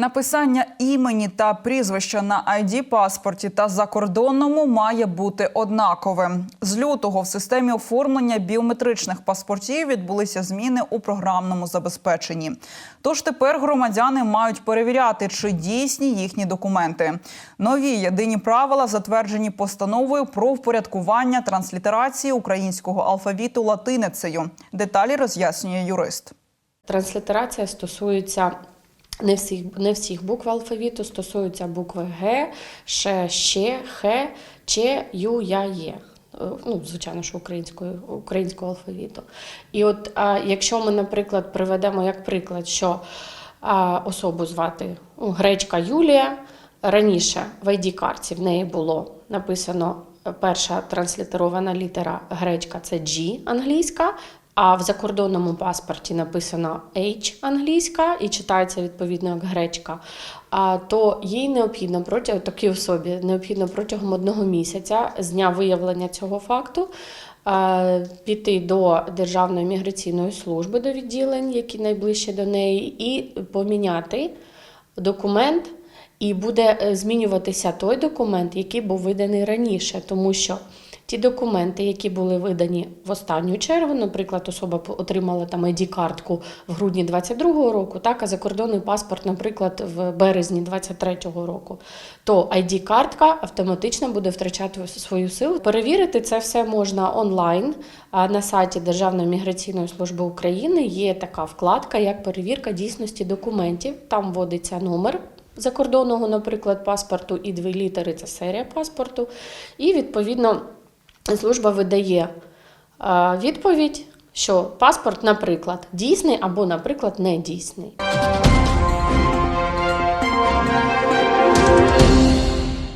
Написання імені та прізвища на id паспорті та закордонному має бути однаковим. З лютого в системі оформлення біометричних паспортів відбулися зміни у програмному забезпеченні. Тож тепер громадяни мають перевіряти, чи дійсні їхні документи. Нові єдині правила затверджені постановою про впорядкування транслітерації українського алфавіту латиницею. Деталі роз'яснює юрист. Транслітерація стосується не всіх, не всіх букв алфавіту, стосується букви Г, Ш, Щ, Х, Ч, Ю, Я, Є. Е, Ну, звичайно, що українською, українського алфавіту. І от а, якщо ми, наприклад, приведемо як приклад, що а, особу звати ну, Гречка Юлія, раніше в ID-карті в неї було написано е, перша транслітерована літера гречка це G англійська, а в закордонному паспорті написано H англійська і читається відповідно як гречка. То їй необхідно протягом такій особі необхідно протягом одного місяця з дня виявлення цього факту. Піти до Державної міграційної служби до відділень, які найближче до неї, і поміняти документ, і буде е, змінюватися той документ, який був виданий раніше, тому що ті документи, які були видані в останню чергу, наприклад, особа отримала там ID-картку в грудні 22-го року, так, а закордонний паспорт, наприклад, в березні 23-го року, то ID-картка автоматично буде втрачати свою силу. Перевірити це все можна онлайн. На сайті Державної міграційної служби України є така вкладка, як перевірка дійсності документів. Там вводиться номер закордонного, наприклад, паспорту і дві літери це серія паспорту. І відповідно служба видає е, відповідь, що паспорт, наприклад, дійсний або, наприклад, не дійсний.